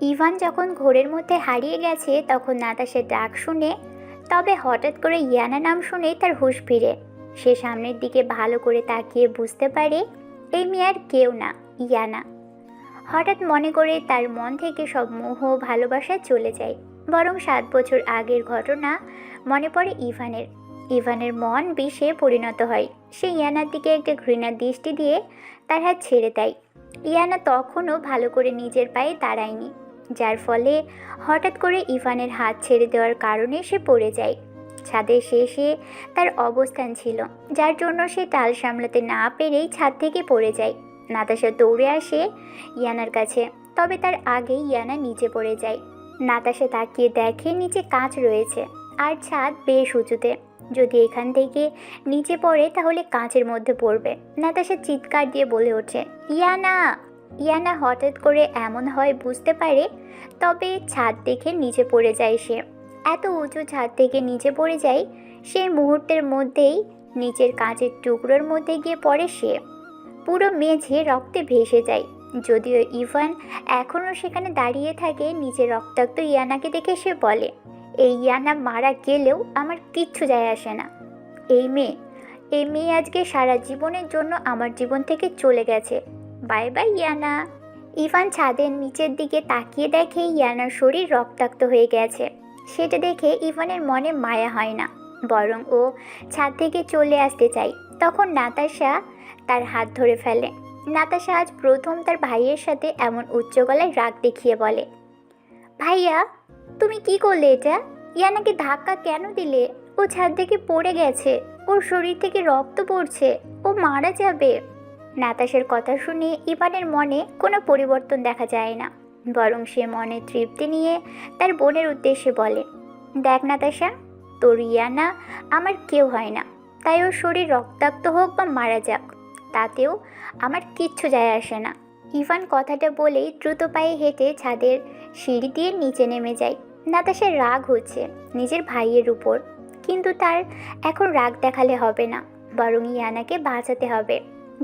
Ivan যখন ঘোরের মধ্যে হারিয়ে গেছে, তখন নাতাশার ডাক শুনে, তবে হঠাৎ করে ইয়ানা নাম শুনেই তার হুশ ফিরে। সে সামনের দিকে ভালো করে তাকিয়ে বুঝতে পারে, এই মেয়ার কেউ না, ইয়ানা। হঠাৎ মনে করে তার মন থেকে সব মোহ ভালোবাসা চলে যায়। বরং সাত বছর আগের ঘটনা মনে পড়ে ইভানের। ইভানের মন বিষে পরিণত হয়। সে ইয়ানার দিকে একটা ঘৃণার দৃষ্টি দিয়ে তার হাত ছেড়ে দেয়। ইয়ানা তখনও ভালো করে নিজের পায়ে দাঁড়ায়নি। যার ফলে হঠাৎ করে ইভানের হাত ছেড়ে দেওয়ার কারণে সে পড়ে যায়। ছাদের শেষে তার অবস্থান ছিল, যার জন্য সে তাল সামলাতে না পেরেই ছাদ থেকে পড়ে যায়। নাতাশা দৌড়ে আসে ইয়ানার কাছে, তবে তার আগেই ইয়ানা নিচে পড়ে যায়। নাতাশা তাকিয়ে দেখে নিচে কাঁচ রয়েছে, আর ছাদ বেশ উঁচুতে। যদি এখান থেকে নিচে পড়ে তাহলে কাঁচের মধ্যে পড়বে, নাতাশা চিৎকার দিয়ে বলে ওঠে, ইয়ানা! ইয়ানা হঠাৎ করে এমন হয় বুঝতে পারে, তবে ছাদ দেখে নিচে পড়ে যায় সে। এত উঁচু ছাদ থেকে নিচে পড়ে যায় সেই মুহূর্তের মধ্যেই নিচের কাঁচের টুকরোর মধ্যে গিয়ে পড়ে সে। পুরো মেঝে রক্তে ভেসে যায়। যদিও ইভান এখনও সেখানে দাঁড়িয়ে থাকে, নিচে রক্তাক্ত ইয়ানাকে দেখে সে বলে, এই ইয়ানা মারা গেলেও আমার কিচ্ছু যায় আসে না। এই মেয়ে এই মেয়ে আজকে সারা জীবনের জন্য আমার জীবন থেকে চলে গেছে। Bye bye, Iyana. ইভান ছাদের নিচের দিকে তাকিয়ে দেখে ইয়ানার শরীর রক্তাক্ত হয়ে গেছে। সেটা দেখে ইভানের মনে মায়া হয় না, বরং ও ছাদ থেকে চলে আসতে চায়। তখন নাতাশা তার হাত ধরে ফেলে। নাতাশা আজ প্রথম তার ভাইয়ের সাথে এমন উচ্চ গলায় রাগ দেখিয়ে বলে, ভাইয়া, তুমি কি করলে এটা? ইয়ানাকে ধাক্কা কেন দিলে? ও ছাদ থেকে পড়ে গেছে। ওর শরীর থেকে রক্ত পড়ছে। ও মারা যাবে। নাতাশার কথা শুনে ইভানের মনে কোনো পরিবর্তন দেখা যায় না। বরং সে মনে তৃপ্তি নিয়ে তার বোনের উদ্দেশ্যে বলে, দেখ নাতাশা, তোর ইয়ানা আমার কেউ হয় না। তাই ওর শরীর রক্তাক্ত হোক বা মারা যাক, তাতেও আমার কিচ্ছু যায় আসে না। ইভান কথাটা বলেই দ্রুত পায়ে হেঁটে ছাদের সিঁড়ি দিয়ে নিচে নেমে যায়। নাতাশার রাগ হচ্ছে নিজের ভাইয়ের উপর। কিন্তু তার এখন রাগ দেখালে হবে না, বরং ইয়ানাকে বাঁচাতে হবে।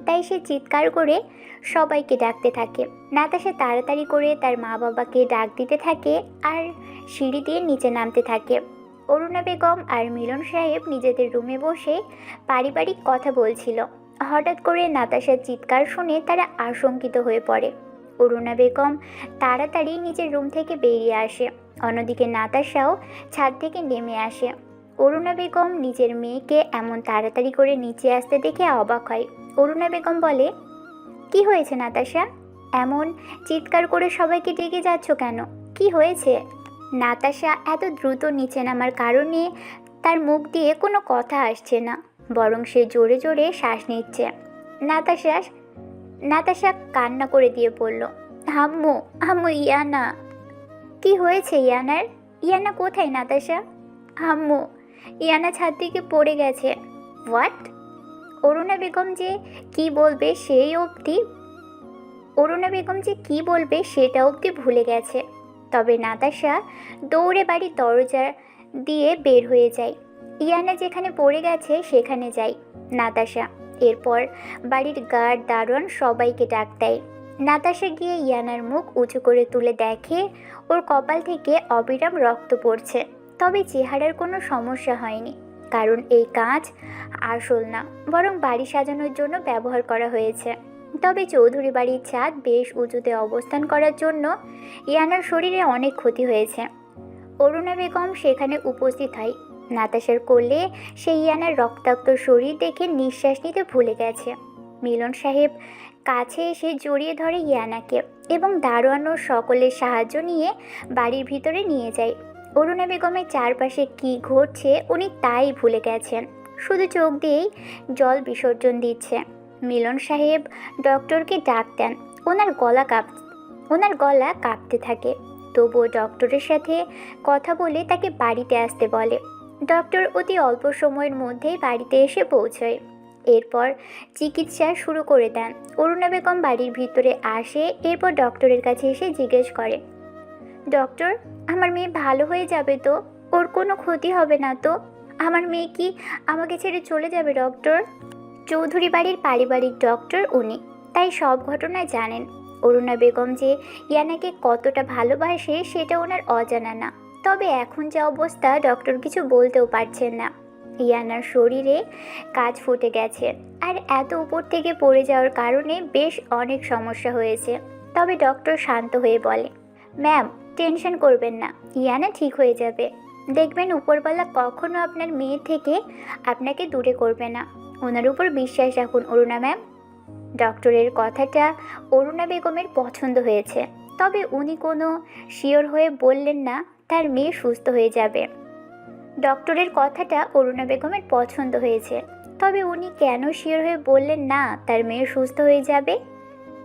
তাই সে চিৎকার করে সবাইকে ডাকতে থাকে। নাতাশা তাড়াতাড়ি করে তার মা বাবাকে ডাক দিতে থাকে আর সিঁড়ি দিয়ে নিচে নামতে থাকে। অরুণা বেগম আর মিলন সাহেব নিজেদের রুমে বসে পারিবারিক কথা বলছিল। হঠাৎ করে নাতাশার চিৎকার শুনে তারা আশঙ্কিত হয়ে পড়ে। অরুণা বেগম তাড়াতাড়ি নিজের রুম থেকে বেরিয়ে আসে। অন্যদিকে নাতাশাও ছাদ থেকে নেমে আসে। অরুণা বেগম নিজের মেয়েকে এমন তাড়াতাড়ি করে নিচে আসতে দেখে অবাক হয়। অরুণা বেগম বলে, কি হয়েছে নাতাশা? এমন চিৎকার করে সবাইকে ডেকে যাচ্ছ কেন? কি হয়েছে? নাতাশা এত দ্রুত নিচে নামার কারণে তার মুখ দিয়ে কোনো কথা আসছে না, বরং সে জোরে জোরে শ্বাস নিচ্ছে। নাতাশা নাতাশা কান্না করে দিয়ে বলল হাম্মু হাম্মু ইয়ানা। কি হয়েছে ইয়ানার? ইয়ানা কোথায় নাতাশা? হাম্মু ইয়ানা ছাদ থেকে পড়ে গেছে। হোয়াট? অরুণা বেগম যে কি বলবে সেই অবধি, অরুণা বেগম যে কি বলবে সেটা অবধি ভুলে গেছে। তবে নাতাশা দৌড়ে বাড়ির দরজা দিয়ে বের হয়ে যায়। ইয়ানা যেখানে পড়ে গেছে সেখানে যায়। নাতাশা এরপর বাড়ির গার্ড, দারোয়ান সবাইকে ডাক দেয়। নাতাশা গিয়ে ইয়ানার মুখ উঁচু করে তুলে দেখে, ওর কপাল থেকে অবিরাম রক্ত পড়ছে। তবে চেহারার কোনো সমস্যা হয়নি। কারণ এই কাঁচ আসল না, বরং বাড়ি সাজানোর জন্য ব্যবহার করা হয়েছে। তবে চৌধুরী বাড়ির ছাদ বেশ উঁচুতে অবস্থান করার জন্য ইয়ানার শরীরে অনেক ক্ষতি হয়েছে। অরুণা বেগম সেখানে উপস্থিত হয়। নাতাশার কোলে সেই ইয়ানার রক্তাক্ত শরীর দেখে নিঃশ্বাস নিতে ভুলে গেছে। মিলন সাহেব কাছে এসে জড়িয়ে ধরে ইয়ানাকে এবং দারোয়ানোর সকলের সাহায্য নিয়ে বাড়ির ভিতরে নিয়ে যায়। অরুণা বেগমের চারপাশে কী ঘটছে উনি তাই ভুলে গেছেন। শুধু চোখ দিয়েই জল বিসর্জন দিচ্ছে। মিলন সাহেব ডক্টরকে ডাক দেন ওনার গলা কাঁপ, ওনার গলা কাঁপতে থাকে। তবুও ডক্টরের সাথে কথা বলে তাকে বাড়িতে আসতে বলে। ডক্টর অতি অল্প সময়ের মধ্যেই বাড়িতে এসে পৌঁছয়। এরপর চিকিৎসা শুরু করে দেন। অরুণা বেগম বাড়ির ভিতরে আসে, এরপর ডক্টরের কাছে এসে জিজ্ঞেস করে, ডক্টর আমার মেয়ে ভালো হয়ে যাবে তো? ওর কোনো ক্ষতি হবে না তো? আমার মেয়ে কি আমাকে ছেড়ে চলে যাবে ডক্টর চৌধুরী বাড়ির পারিবারিক ডক্টর উনি। তাই সব ঘটনা জানেন। অরুণা বেগম যে ইয়ানাকে কতটা ভালোবাসে, সেটা ওনার অজানা না। তবে এখন যে অবস্থা ডক্টর কিছু বলতেও পারছেন না। ইয়ানার শরীরে কাজ ফুটে গেছে আর এত উপর থেকে পড়ে যাওয়ার কারণে বেশ অনেক সমস্যা হয়েছে। তবে ডক্টর শান্ত হয়ে বলে ম্যাম টেনশন করবেন না, ইয়ানা ঠিক হয়ে যাবে। দেখবেন উপরওয়ালা কখনো আপনার মেয়ে থেকে আপনাকে দূরে করবে না। ওনার উপর বিশ্বাস রাখুন, অরুণা ম্যাম। ডক্টরের কথাটা অরুণা বেগমের পছন্দ হয়েছে। তবে উনি কোনো শিওর হয়ে বললেন না, তার মেয়ে সুস্থ হয়ে যাবে। ডক্টরের কথাটা অরুণা বেগমের পছন্দ হয়েছে। তবে উনি কেন শিওর হয়ে বললেন না, তার মেয়ে সুস্থ হয়ে যাবে?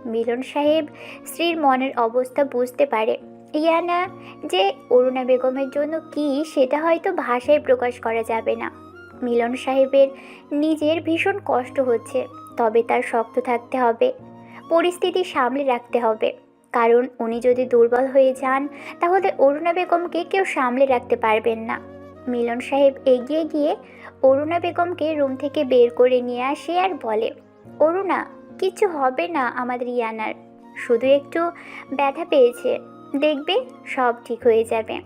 মিলন সাহেব স্ত্রীর মনের অবস্থা বুঝতে পারে। ইয়ানা যে অরুণা বেগমের জন্য কি সেটা হয়তো ভাষায় প্রকাশ করা যাবে না। মিলন সাহেবের নিজের ভীষণ কষ্ট হচ্ছে, তবে তার শক্ত থাকতে হবে, পরিস্থিতি সামলে রাখতে হবে। কারণ উনি যদি দুর্বল হয়ে যান, তাহলে অরুণা বেগমকে কেউ সামলে রাখতে পারবেন না। মিলন সাহেব এগিয়ে গিয়ে অরুণা বেগমকে রুম থেকে বের করে নিয়ে আসে আর বলে, অরুণা কিছু হবে না আমাদের ইয়ানার শুধু একটু ব্যথা পেয়েছে। দেখবে সব ঠিক হয়ে যাবে।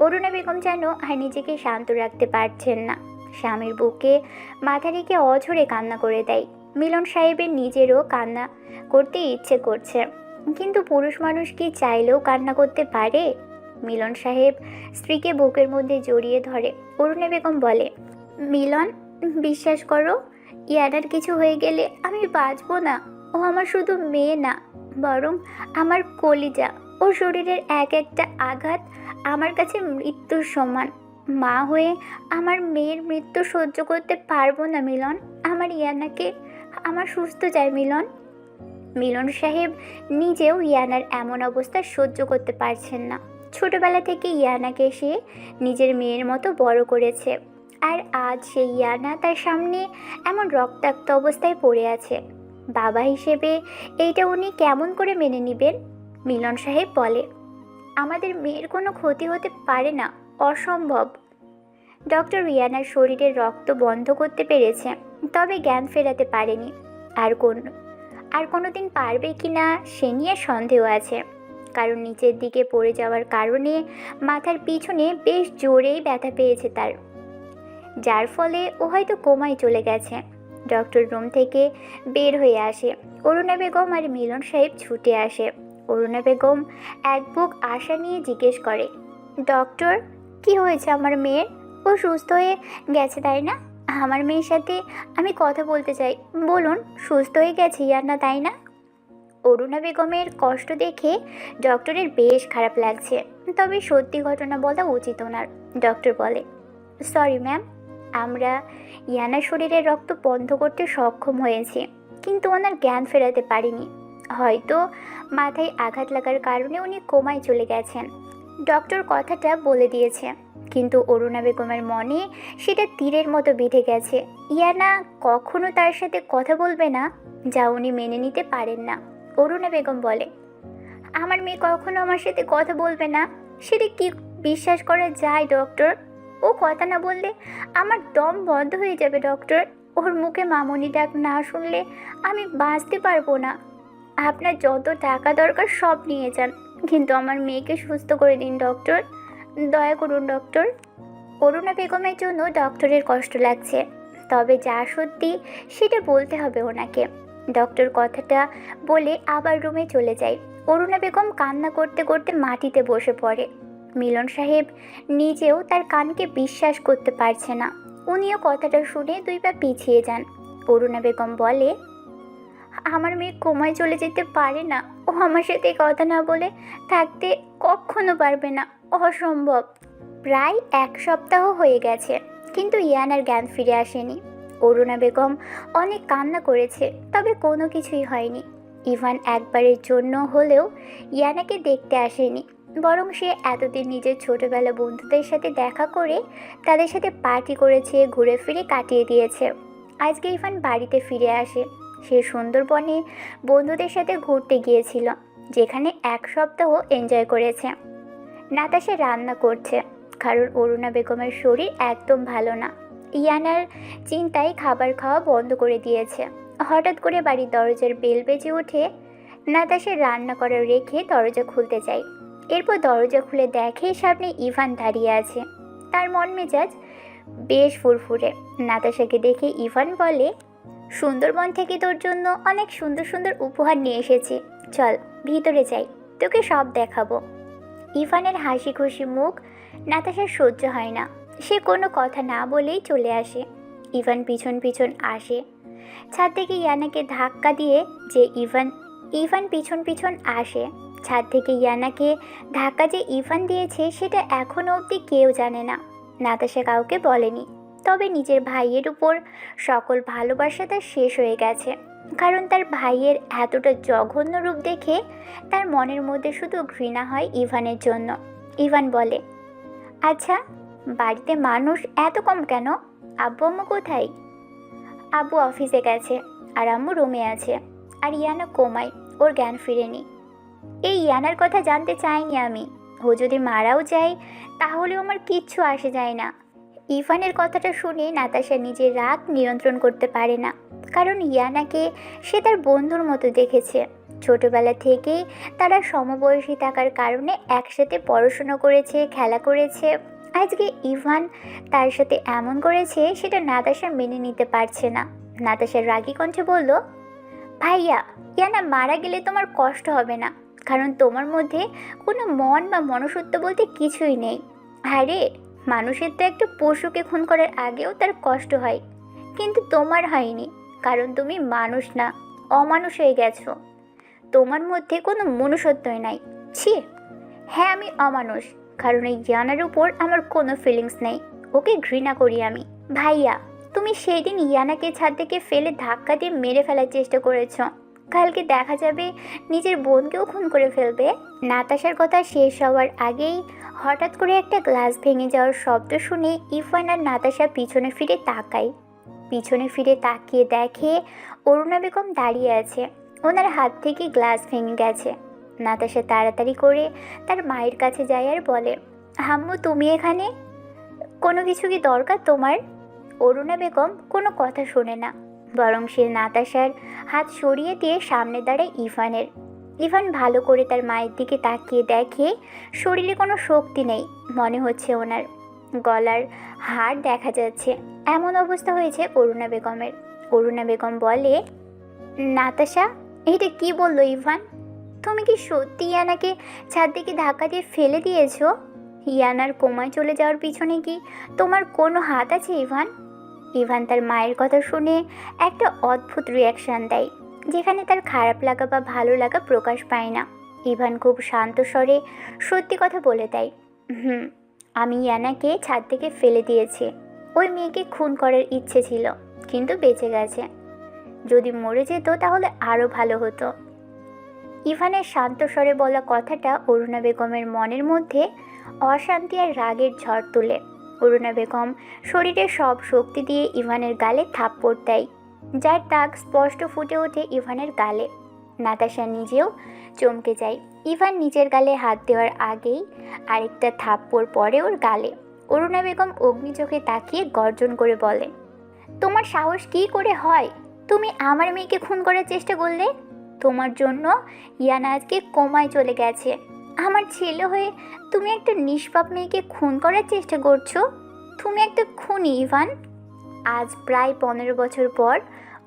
অরুণা বেগম যেন আর নিজেকে শান্ত রাখতে পারছেন না। স্বামীর বুকে মাথা রেখে অঝরে কান্না করে দেয়। মিলন সাহেবের নিজেরও কান্না করতে ইচ্ছে করছে। কিন্তু পুরুষ মানুষ কি চাইলেও কান্না করতে পারে? মিলন সাহেব স্ত্রীকে বুকের মধ্যে জড়িয়ে ধরে। অরুণা বেগম বলে, মিলন, বিশ্বাস করো ইয়ানার কিছু হয়ে গেলে আমি বাঁচবো না। ও আমার শুধু মেয়ে না, বরং আমার কলিজা। ও শরীরের এক একটা আঘাত আমার কাছে মৃত্যুর সমান। মা হয়ে আমার মেয়ের মৃত্যু সহ্য করতে পারব না, মিলন। আমার ইয়ানাকে, আমার সুস্থ চাই, মিলন। মিলন সাহেব নিজেও ইয়ানার এমন অবস্থা সহ্য করতে পারছেন না। ছোটবেলা থেকে ইয়ানাকে সে নিজের মেয়ের মতো বড় করেছে। আর আজ সেই ইয়ানা তার সামনে এমন রক্তাক্ত অবস্থায় পড়ে আছে। বাবা হিসেবে এইটা উনি কেমন করে মেনে নেবেন? মিলন সাহেব বলে, আমাদের মেয়ের কোনো ক্ষতি হতে পারে না, অসম্ভব। ডক্টর রিয়ানার শরীরের রক্ত বন্ধ করতে পেরেছে, তবে জ্ঞান ফেরাতে পারেনি। আর কোন, আর কোনো দিন পারবে কি না, সে নিয়ে সন্দেহ আছে। কারণ নিচের দিকে পড়ে যাওয়ার কারণে মাথার পিছনে বেশ জোরেই ব্যথা পেয়েছে তার। যার ফলে ও হয়তো কোমায় চলে গেছে। ডক্টর রুম থেকে বের হয়ে আসে। অরুণা বেগম আর মিলন সাহেব ছুটে আসে। অরুণা বেগম এক বুক আশা নিয়ে জিজ্ঞেস করে, ডক্টর, কি হয়েছে আমার মেয়ের? ও সুস্থ হয়ে গেছে তাই না? আমার মেয়ের সাথে আমি কথা বলতে চাই। বলুন, সুস্থ হয়ে গেছে ইয়ার না তাই না? অরুণা বেগমের কষ্ট দেখে ডক্টরের বেশ খারাপ লাগছে। তবে সত্যি ঘটনা বলা উচিত ওনার। ডক্টর বলে, সরি ম্যাম, আমরা ইয়ানার শরীরের রক্ত বন্ধ করতে সক্ষম হয়েছি, কিন্তু ওনার জ্ঞান ফেরাতে পারিনি। হয়তো মাথায় আঘাত লাগার কারণে উনি কোমায় চলে গেছেন। ডক্টর কথাটা বলে দিয়েছে। কিন্তু অরুণা বেগমের মনে সেটা তীরের মতো বেঁধে গেছে। ইয়ানা কখনো তার সাথে কথা বলবে না, যা উনি মেনে নিতে পারেন না। অরুণা বেগম বলে, আমার মেয়ে কখনো আমার সাথে কথা বলবে না। সেটা কি বিশ্বাস করা যায়, ডক্টর? ও কথা না বললে আমার দম বন্ধ হয়ে যাবে, ডক্টর। ওর মুখে মামনি ডাক না শুনলে আমি বাঁচতে পারব না। আপনার যত টাকা দরকার সব নিয়ে যান। কিন্তু আমার মেয়েকে সুস্থ করে দিন, ডক্টর। দয়া করুন, ডক্টর। অরুণা বেগমের জন্য ডক্টরের কষ্ট লাগছে। তবে যা সত্যি, সেটা বলতে হবে ওনাকে। ডক্টর কথাটা বলে আবার রুমে চলে যায়। অরুণা বেগম কান্না করতে করতে মাটিতে বসে পড়ে। মিলন সাহেব নিজেও তার কানকে বিশ্বাস করতে পারছে না। উনিও কথাটা শুনে দুই পা পিছিয়ে যান। অরুণা বেগম বলে আমার মেয়ে কোমায় চলে যেতে পারে না। ও আমার সাথে কথা না বলে থাকতে কখনো পারবে না। অসম্ভব। প্রায় এক সপ্তাহ হয়ে গেছে, কিন্তু ইয়ানার জ্ঞান ফিরে আসেনি। অরুণা বেগম অনেক কান্না করেছে, তবে কোনো কিছুই হয়নি। ইভান একবারের জন্য হলেও ইয়ানাকে দেখতে আসেনি, বরং সে এতদিন নিজের ছোটবেলা বন্ধুদের সাথে দেখা করে তাদের সাথে পার্টি করেছে, ঘুরে ফিরে কাটিয়ে দিয়েছে। আজকে ইভান বাড়িতে ফিরে আসে। সে সুন্দরবনে বন্ধুদের সাথে ঘুরতে গিয়েছিল, যেখানে এক সপ্তাহ এনজয় করেছে। নাতাশা রান্না করছে। কারণ অরুণা বেগমের শরীর একদম ভালো না। ইয়ানার চিন্তায় খাবার খাওয়া বন্ধ করে দিয়েছে। হঠাৎ করে বাড়ির দরজার বেল বেজে উঠে নাতাশা রান্না করা রেখে দরজা খুলতে যায়। এরপর দরজা খুলে দেখে সামনে ইভান দাঁড়িয়ে আছে। তার মন মেজাজ বেশ ফুরফুরে। নাতাশাকে দেখে ইভান বলে সুন্দরবন থেকে তোর জন্য অনেক সুন্দর সুন্দর উপহার নিয়ে এসেছি। চল, ভিতরে যাই, তোকে সব দেখাবো। ইভানের হাসি খুশি মুখ নাতাশার সহ্য হয় না। সে কোনো কথা না বলেই চলে আসে। ইভান পিছন পিছন আসে। ছাদ থেকে ইয়ানাকে ধাক্কা দিয়ে যে ইভান ইভান পিছন পিছন আসে। ছাদ থেকে ইয়ানাকে ধাক্কা যে ইভান দিয়েছে, সেটা এখনও অবধি কেউ জানে না। নাতাশা কাউকে বলেনি। তবে নিজের ভাইয়ের উপর সকল ভালোবাসা তার শেষ হয়ে গেছে। কারণ তার ভাইয়ের এতটা জঘন্য রূপ দেখে তার মনের মধ্যে শুধু ঘৃণা হয় ইভানের জন্য। ইভান বলে আচ্ছা বাড়িতে মানুষ এত কম কেন? আব্বু আম্মু কোথায়? আব্বু অফিসে গেছে আর আম্মু রুমে আছে আর ইয়ানা কোমায়, ওর জ্ঞান ফিরেনি। এই ইয়ানার কথা জানতে চাইনি আমি। ও যদি মারাও যায়, তাহলেও আমার কিচ্ছু আসে যায় না। ইভানের কথাটা শুনে নাতাশা নিজের রাগ নিয়ন্ত্রণ করতে পারে না। কারণ ইয়ানাকে সে তার বন্ধুর মতো দেখেছে। ছোটবেলা থেকেই তারা সমবয়সী থাকার কারণে একসাথে পড়াশুনো করেছে, খেলা করেছে। আজকে ইভান তার সাথে এমন করেছে সেটা নাতাশা মেনে নিতে পারছে না। নাতাশার রাগী কণ্ঠে বলল, ভাইয়া, ইয়ানা মারা গেলে তোমার কষ্ট হবে না। কারণ তোমার মধ্যে কোনো মন বা মনুষ্যত্ব বলতে কিছুই নেই। আরে মানুষের তো একটা পশুকে খুন করার আগেও তার কষ্ট হয়। কিন্তু তোমার হয়নি, কারণ তুমি মানুষ না, অমানুষ হয়ে গেছো। তোমার মধ্যে কোনো মনুষ্যত্বই নাই। ছি! হ্যাঁ আমি অমানুষ, কারণ এই জ্ঞানের উপর আমার কোনো ফিলিংস নেই। ওকে ঘৃণা করি আমি। ভাইয়া, তুমি সেই দিন ইয়ানাকে ছাদ থেকে ফেলে ধাক্কা দিয়ে মেরে ফেলার চেষ্টা করেছ। কালকে দেখা যাবে, নিজের বোনকেও খুন করে ফেলবে। নাতাশার কথা শেষ হওয়ার আগেই হঠাৎ করে একটা গ্লাস ভেঙে যাওয়ার শব্দ শুনে ইফান আর নাতাশা পিছনে ফিরে তাকায়। পিছনে ফিরে তাকিয়ে দেখে অরুণা বেগম দাঁড়িয়ে আছে। ওনার হাত থেকে গ্লাস ভেঙে গেছে। নাতাশা তাড়াতাড়ি করে তার মায়ের কাছে যায় আর বলে, হাম্মু, তুমি এখানে? কোনো কিছু কি দরকার তোমার? অরুণা বেগম কোনো কথা শোনে না। বরং সে নাতাশার হাত সরিয়ে দিয়ে সামনে দাঁড়ায় ইভানের। ইভান ভালো করে তার মায়ের দিকে তাকিয়ে দেখে শরীরে কোনো শক্তি নেই, মনে হচ্ছে ওনার গলার হাড় দেখা যাচ্ছে। এমন অবস্থা হয়েছে অরুণা বেগমের। অরুণা বেগম বলে, নাতাশা, এটা কি বলল ইভান? তুমি কি সত্যি ইয়ানাকে ছাদ থেকে ধাক্কা দিয়ে ফেলে দিয়েছ? ইয়ানার কোমায় চলে যাওয়ার পিছনে কি তোমার কোনো হাত আছে ইভান? ইভান তার মায়ের কথা শুনে একটা অদ্ভুত রিয়াকশান দেয়, যেখানে তার খারাপ লাগা বা ভালো লাগা প্রকাশ পায় না। ইভান খুব শান্ত স্বরে সত্যি কথা বলে দেয়, হুম, আমি ইয়ানাকে ছাদ থেকে ফেলে দিয়েছি। ওই মেয়েকে খুন করার ইচ্ছে ছিল, কিন্তু বেঁচে গেছে। যদি মরে যেত তাহলে আরও ভালো হতো। ইভানের শান্ত স্বরে বলা কথাটা অরুণা বেগমের মনের মধ্যে অশান্তি আর রাগের ঝড় তোলে। অরুণা বেগম। শরীরের সব শক্তি দিয়ে ইভানের গালে থাপ্পড় দেয়, যার দাগ স্পষ্ট ফুটে ওঠে ইভানের গালে। নাতাশা নিজেও চমকে যায়। ইভান নিজের গালে হাত দেওয়ার আগেই আরেকটা থাপ্পড় পরে ওর গালে। অরুণা বেগম অগ্নিচোখে তাকিয়ে গর্জন করে বলে, তোমার সাহস কী করে হয়? তুমি আমার মেয়েকে খুন করার চেষ্টা করলে? তোমার জন্য ইয়ানা আজকে কোমায় চলে গেছে। আমার ছেলে হয়ে তুমি একটা নিষ্পাপ মেয়েকে খুন করার চেষ্টা করছ? তুমি একটা খুনি, ইভান। আজ প্রায় পনেরো বছর পর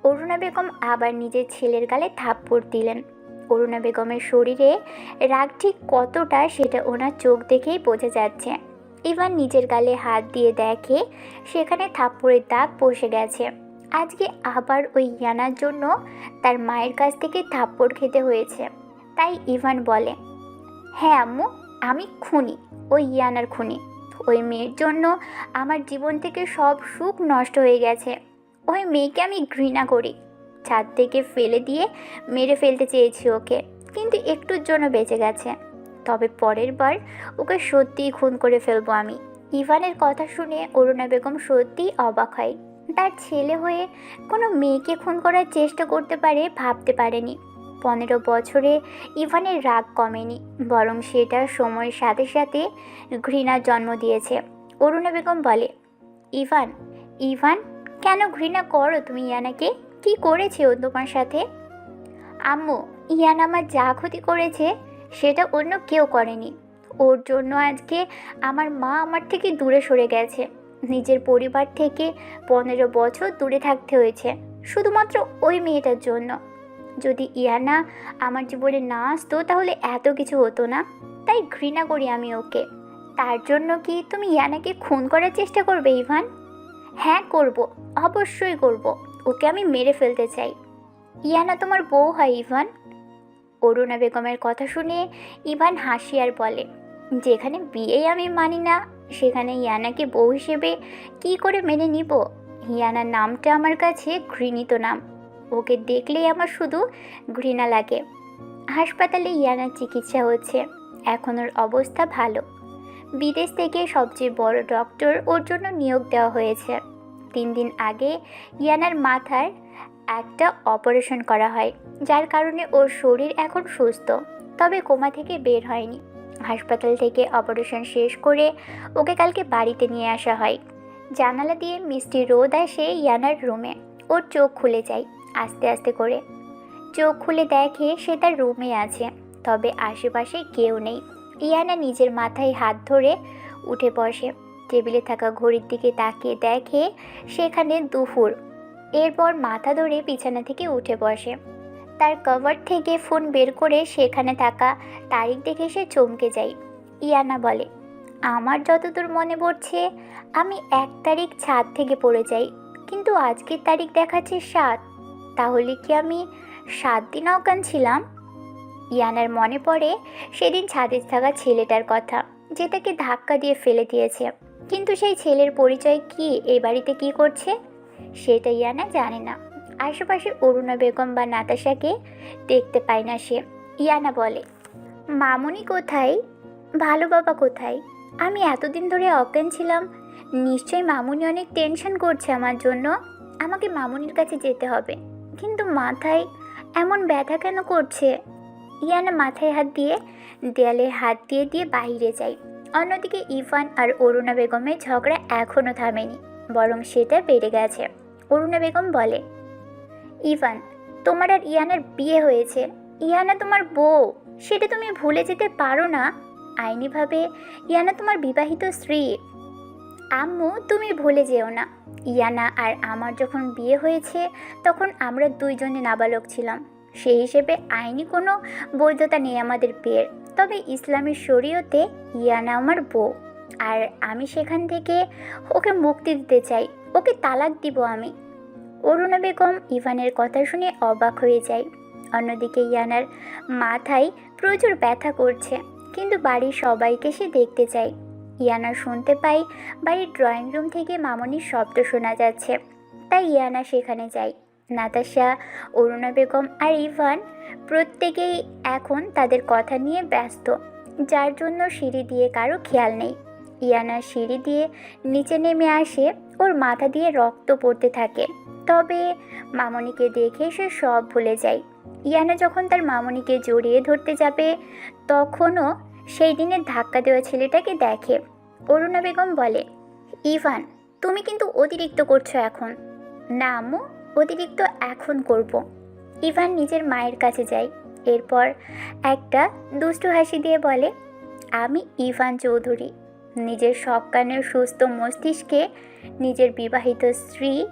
অরুণা বেগম আবার নিজের ছেলের গালে থাপ্পড় দিলেন। অরুণা বেগমের শরীরে রাগ ঠিক কতটা সেটা ওনার চোখ দেখেই বোঝা যাচ্ছে। ইভান নিজের গালে হাত দিয়ে দেখে সেখানে থাপ্পড়ের দাগ বসে গেছে। আজকে আবার ওই ইয়ানার জন্য তার মায়ের কাছ থেকে থাপ্পড় খেতে হয়েছে। তাই ইভান বলে হ্যাঁ আম্মু, আমি খুনি, ওই ইয়ানার খুনি। ওই মেয়ের জন্য আমার জীবন থেকে সব সুখ নষ্ট হয়ে গেছে। ওই মেয়েকে আমি ঘৃণা করি। ছাদ থেকে ফেলে দিয়ে মেরে ফেলতে চেয়েছি ওকে, কিন্তু একটুর জন্য বেঁচে গেছে। তবে পরের বার ওকে সত্যিই খুন করে ফেলব আমি। ইভানের কথা শুনে অরুণা বেগম সত্যিই অবাক হয়। তার ছেলে হয়ে কোনো মেয়েকে খুন করার চেষ্টা করতে পারে ভাবতে পারেনি। পনেরো বছরে ইভানের রাগ কমেনি, বরং সেটা সময়ের সাথে সাথে ঘৃণার জন্ম দিয়েছে। অরুণা বেগম বলে, ইভান ইভান, কেন ঘৃণা করো তুমি ইয়ানাকে? কি করেছে ও তোমার সাথে? আম্মু, ইয়ান আমার যা ক্ষতি করেছে, সেটা অন্য কেউ করেনি। ওর জন্য আজকে আমার মা আমার থেকে দূরে সরে গেছে। নিজের পরিবার থেকে পনেরো বছর দূরে থাকতে হয়েছে, শুধুমাত্র ওই মেয়েটার জন্য। যদি ইয়ানা আমার জীবনে না আসতো, তাহলে এত কিছু হতো না। তাই ঘৃণা করি আমি ওকে। তার জন্য কি তুমি ইয়ানাকে খুন করার চেষ্টা করবে, ইভান? হ্যাঁ করব। অবশ্যই করব। ওকে আমি মেরে ফেলতে চাই। ইয়ানা তোমার বউ হয়, ইভান। অরুণা বেগমের কথা শুনে ইভান হাসি আর বলে, যেখানে বিয়েই আমি মানি না, সেখানে ইয়ানাকে বউ হিসেবে কি করে মেনে নিব? ইয়ানার নামটা আমার কাছে ঘৃণিত নাম। ওকে দেখলেই আমার শুধু ঘৃণা লাগে। হাসপাতালে ইয়ানার চিকিৎসা হচ্ছে। এখন ওর অবস্থা ভালো। বিদেশ থেকে সবচেয়ে বড় ডক্টর ওর জন্য নিয়োগ দেওয়া হয়েছে। তিন দিন আগে ইয়ানার মাথার একটা অপারেশন করা হয়, যার কারণে ওর শরীর এখন সুস্থ, তবে কোমা থেকে বের হয়নি। হাসপাতাল থেকে অপারেশন শেষ করে ওকে কালকে বাড়িতে নিয়ে আসা হয়। জানালা দিয়ে মিষ্টি রোদ আসে ইয়ানার রুমে। ওর চোখ খুলে যায়। আস্তে আস্তে করে। চোখ খুলে দেখে সে তার রুমে আছে, তবে আশেপাশে কেউ নেই। ইয়ানা নিজের মাথায় হাত ধরে উঠে বসে। টেবিলে থাকা ঘড়ির দিকে তাকিয়ে দেখে সেখানে দুপুর। এরপর মাথা ধরে বিছানা থেকে উঠে বসে। তার কভার থেকে ফোন বের করে সেখানে থাকা তারিখ দেখে সে চমকে যায়। ইয়ানা বলে, আমার যতদূর মনে পড়ছে, আমি এক তারিখ ছাদ থেকে পড়ে যাই, কিন্তু আজকের তারিখ দেখাচ্ছে সাত। তাহলে কি আমি সাত দিন অজ্ঞান ছিলাম? ইয়ানার মনে পড়ে সেদিন ছাদে থাকা ছেলেটার কথা যে তাকে ধাক্কা দিয়ে ফেলে দিয়েছে। কিন্তু সেই ছেলের পরিচয় কি এই বাড়িতে কি করছে? সেটা ইয়ানা জানে না। আশেপাশে অরুণা বেগম বা নাতাশাকে দেখতে পায় না সে। ইয়ানা বলে, মামুনি কোথায়? ভালো বাবা কোথায়? আমি এতদিন ধরে অজ্ঞান ছিলাম। নিশ্চয়ই মামুনি অনেক টেনশন করছে আমার জন্য। আমাকে মামুনির কাছে যেতে হবে। কিন্তু মাথায় এমন ব্যথা কেন করছে? ইয়ানা মাথায় হাত দিয়ে দেয়ালে হাত দিয়ে দিয়ে বাইরে যায়। অন্যদিকে ইফান আর অরুণা বেগমের ঝগড়া এখনও থামেনি, বরং সেটা বেড়ে গেছে। অরুণা বেগম বলে ইভান তোমার আর ইয়ানার বিয়ে হয়েছে। ইয়ানা তোমার বউ, সেটা তুমি ভুলে যেতে পারো না। আইনিভাবে, ইয়ানা তোমার বিবাহিত স্ত্রী। আম্মু, তুমি ভুলে যেও না। ইয়ানা আর আমার যখন বিয়ে হয়েছে, তখন আমরা দুইজনে নাবালক ছিলাম। সেই হিসেবে আইনি কোনো বৈধতা নেই আমাদের বিয়ের। তবে ইসলামের শরীয়তে ইয়ানা আমার বউ। আর আমি সেখান থেকে ওকে মুক্তি দিতে চাই, ওকে তালাক দিব আমি। অরুণা বেগম ইভানের কথা শুনে অবাক হয়ে যায়। অন্যদিকে ইয়ানার মাথায় প্রচুর ব্যথা করছে, কিন্তু বাড়ির সবাইকে সে দেখতে চায়। ইয়ানা শুনতে পাই, বাড়ির ড্রয়িং রুম থেকে মামনির শব্দ শোনা যাচ্ছে। তাই ইয়ানা সেখানে যায়। নাতাশা, অরুণা বেগম আর ইভান প্রত্যেকেই এখন তাদের কথা নিয়ে ব্যস্ত, যার জন্য সিঁড়ি দিয়ে কারও খেয়াল নেই। ইয়ানা সিঁড়ি দিয়ে নিচে নেমে আসে, ওর মাথা দিয়ে রক্ত পড়তে থাকে। তবে মামনিকে দেখে সে সব ভুলে যায়। ইয়ানা যখন তার মামনিকে জড়িয়ে ধরতে যাবে, তখনও সেই দিনের ধাক্কা দেওয়া ছেলেটাকে দেখে অরুণা বেগম বলে, ইভান, তুমি কিন্তু অতিরিক্ত করছ এখন। না আম্মু, অতিরিক্ত এখন করব। ইভান নিজের মায়ের কাছে যায়। এরপর একটা দুষ্টু হাসি দিয়ে বলে, আমি ইভান চৌধুরী। নিজের সকানের সুস্থ মস্তিষ্কে নিজের বিবাহিত স্ত্রী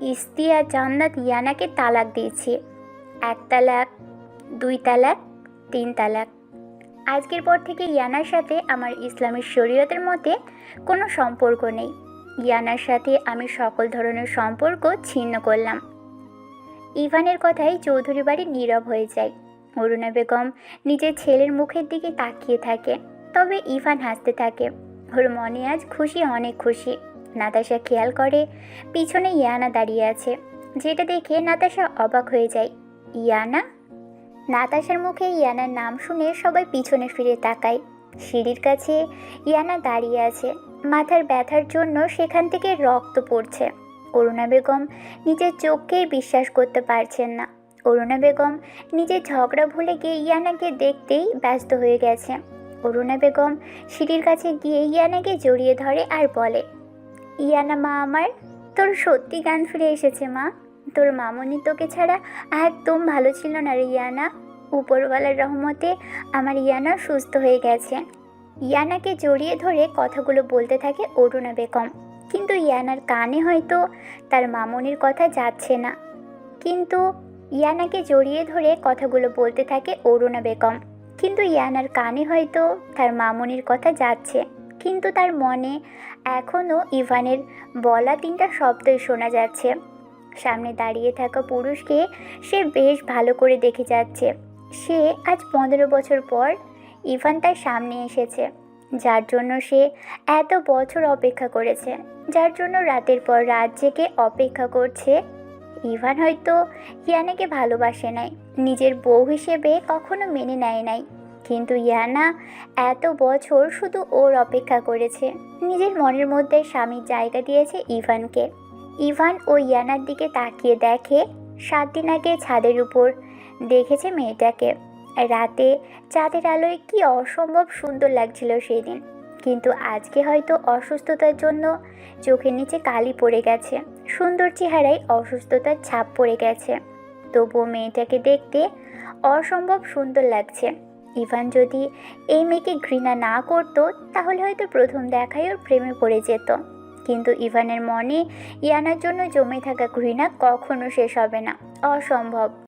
ইস্তিয়া জান্নাত ইয়ানাকে তালাক দিয়েছি। এক তালাক, দুই তালাক, তিন তালাক। আজকের পর থেকে ইয়ানার সাথে আমার ইসলামের শরীয়তের মতে কোনো সম্পর্ক নেই। ইয়ানার সাথে আমি সকল ধরনের সম্পর্ক ছিন্ন করলাম। ইভানের কথাই চৌধুরী বাড়ি নীরব হয়ে যায়। অরুণা বেগম নিজের ছেলের মুখের দিকে তাকিয়ে থাকে, তবে ইভান হাসতে থাকে। ওর মনে আজ খুশি, অনেক খুশি। নাতাশা খেয়াল করে, পিছনে ইয়ানা দাঁড়িয়ে আছে। যেটা দেখে নাতাশা অবাক হয়ে যায়। ইয়ানা? নাতাশার মুখে ইয়ানার নাম শুনে সবাই পিছনে ফিরে তাকায়। সিঁড়ির কাছে ইয়ানা দাঁড়িয়ে আছে। মাথার ব্যথার জন্য সেখান থেকে রক্ত পড়ছে। অরুণা বেগম নিজের চোখকেই বিশ্বাস করতে পারছেন না। অরুণা বেগম নিজের ঝগড়া ভুলে গিয়ে ইয়ানাকে দেখতেই ব্যস্ত হয়ে গেছে। অরুণা বেগম সিঁড়ির কাছে গিয়ে ইয়ানাকে জড়িয়ে ধরে আর বলে, ইয়ানা মা আমার, তোর সত্যি গান ফিরে এসেছে মা। তোর মামনি তোকে ছাড়া একদম ভালো ছিল না রে ইয়ানা। উপরওয়ালার রহমতে আমার ইয়ানা সুস্থ হয়ে গেছে। ইয়ানাকে জড়িয়ে ধরে কথাগুলো বলতে থাকে অরুণা বেগম। কিন্তু ইয়ানার কানে হয়তো তার মামনির কথা যাচ্ছে না। কিন্তু ইয়ানাকে জড়িয়ে ধরে কথাগুলো বলতে থাকে অরুণা বেগম। কিন্তু ইয়ানার কানে হয়তো তার মামনির কথা যাচ্ছে। কিন্তু তার মনে এখনও ইভানের বলা তিনটা শব্দই শোনা যাচ্ছে। সামনে দাঁড়িয়ে থাকা পুরুষকে সে বেশ ভালো করে দেখে যাচ্ছে। সে আজ পনেরো বছর পর ইভান তার সামনে এসেছে, যার জন্য সে এত বছর অপেক্ষা করেছে, যার জন্য রাতের পর রাত জেগে অপেক্ষা করছে। ইভান হয়তো ইয়ানাকে ভালোবাসে নাই, নিজের বউ হিসেবে কখনো মেনে নেয় নাই, কিন্তু ইয়ানা এত বছর শুধু ওর অপেক্ষা করেছে। নিজের মনের মধ্যে স্বামীর জায়গা দিয়েছে ইভানকে। ইভান ও ইয়ানার দিকে তাকিয়ে দেখে, সাত দিন আগে ছাদের উপর দেখেছে মেয়েটাকে। রাতে চাঁদের আলোয় কি অসম্ভব সুন্দর লাগছিল সেই দিন কিন্তু আজকে হয়তো অসুস্থতার জন্য চোখের নিচে কালি পড়ে গেছে। সুন্দর চেহারায় অসুস্থতার ছাপ পড়ে গেছে। তবুও মেয়েটাকে দেখতে অসম্ভব সুন্দর লাগছে। ইভান যদি এই মেয়েকে ঘৃণা না করতো, তাহলে হয়তো প্রথম দেখায় ওর প্রেমে পড়ে যেত। কিন্তু ইভানের মনে ইয়ানার জন্য জমে থাকা ঘৃণা কখনো শেষ হবে না। অসম্ভব।